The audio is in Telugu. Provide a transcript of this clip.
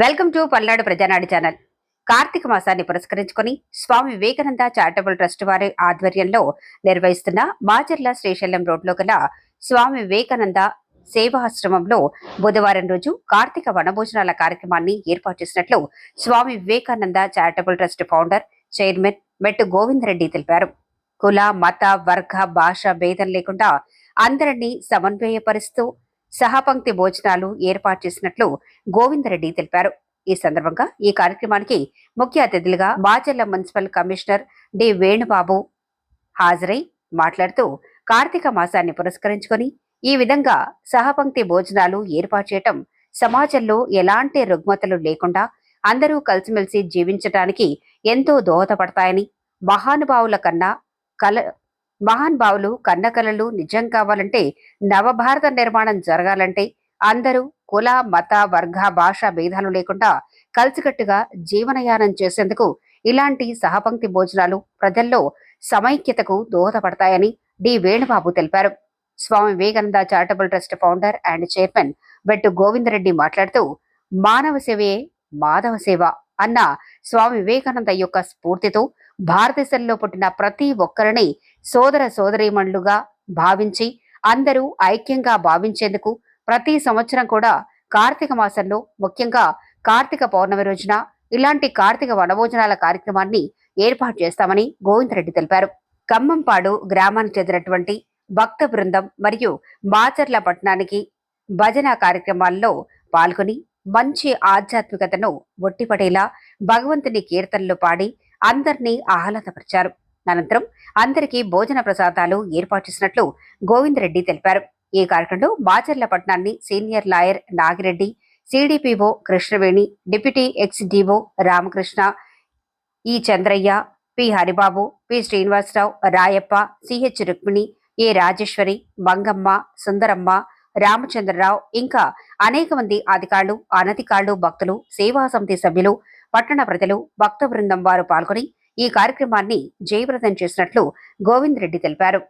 Welcome to Palnadu Prajanadu channel. Karthika మాసాన్ని పురస్కరించుకొని స్వామి వివేకానంద చారిటబుల్ ట్రస్ట్ వారి ఆధ్వర్యంలో నిర్వహిస్తున్న మాచర్ల శ్రీశైలం రోడ్లో గల స్వామి వివేకానంద సేవాశ్రమంలో బుధవారం రోజు కార్తీక వనభోజనాల కార్యక్రమాన్ని ఏర్పాటు చేసినట్లు Swami Vivekananda charitable trust founder chairman Mettu Govindareddy తెలిపారు. కుల మత వర్గ భాష భేదం లేకుండా అందరినీ సమన్వయపరుస్తూ సహాపంక్తి భోజనాలు ఏర్పాటు చేసినట్లు గోవిందరెడ్డి తెలిపారు. ఈ సందర్భంగా ఈ కార్యక్రమానికి ముఖ్య అతిథులుగా Macherla municipal commissioner D Venubabu హాజరై మాట్లాడుతూ కార్తీక మాసాన్ని పురస్కరించుకొని ఈ విధంగా సహపంక్తి భోజనాలు ఏర్పాటు చేయటం సమాజంలో ఎలాంటి రుగ్మతలు లేకుండా అందరూ కలిసిమెలిసి జీవించటానికి ఎంతో దోహదపడతాయని మహానుభావుల కన్నా కల మహాన్భావులు కన్నకలలు నిజం కావాలంటే నవభారత నిర్మాణం జరగాలంటే అందరూ కుల మత వర్గ భాష భేదాలు లేకుండా కలిసికట్టుగా జీవనయానం చేసేందుకు ఇలాంటి సహపంక్తి భోజనాలు ప్రజల్లో సమైక్యతకు దోహదపడతాయని డి. వేణుబాబు తెలిపారు. Swami Vivekananda charitable trust founder and chairman Bettu Govindareddy మాట్లాడుతూ మానవ సేవే మాధవ సేవ అన్న స్వామి వివేకానంద యొక్క స్ఫూర్తితో భారతదేశంలో పుట్టిన ప్రతి ఒక్కరిని సోదర సోదరీమణులుగా భావించి అందరూ ఐక్యంగా భావించేందుకు ప్రతి సంవత్సరం కూడా కార్తీక మాసంలో ముఖ్యంగా కార్తీక పౌర్ణమి రోజున ఇలాంటి కార్తీక వనభోజనాల కార్యక్రమాన్ని ఏర్పాటు చేస్తామని గోవిందరెడ్డి తెలిపారు. ఖమ్మంపాడు గ్రామానికి చెందినటువంటి భక్త బృందం మరియు మాచర్ల పట్టణానికి భజన కార్యక్రమాల్లో పాల్గొని మంచి ఆధ్యాత్మికతను ఒట్టిపడేలా భగవంతుని కీర్తనలు పాడి అందరినీ ఆహ్లాదపరిచారు. అనంతరం అందరికీ భోజన ప్రసాదాలు ఏర్పాటు చేసినట్లు గోవిందరెడ్డి తెలిపారు. ఈ కార్యక్రమంలో మాచర్ల పట్టణాన్ని senior lawyer Nagireddy CDPO Krishnaveni deputy ఎక్స్డిఓ Ramakrishna E Chandraiah P Haribabu P Srinivasarao Rayappa CH Rukmini A Rajeswari Mangamma Sundaramma Ramachandrarao ఇంకా అనేక మంది అధికారులు అనధికారులు భక్తులు సేవా సమితి సభ్యులు పట్టణ ప్రజలు భక్త బృందం వారు పాల్గొని ఈ కార్యక్రమాన్ని జయప్రదం చేసినట్లు గోవింద్ రెడ్డి తెలిపారు.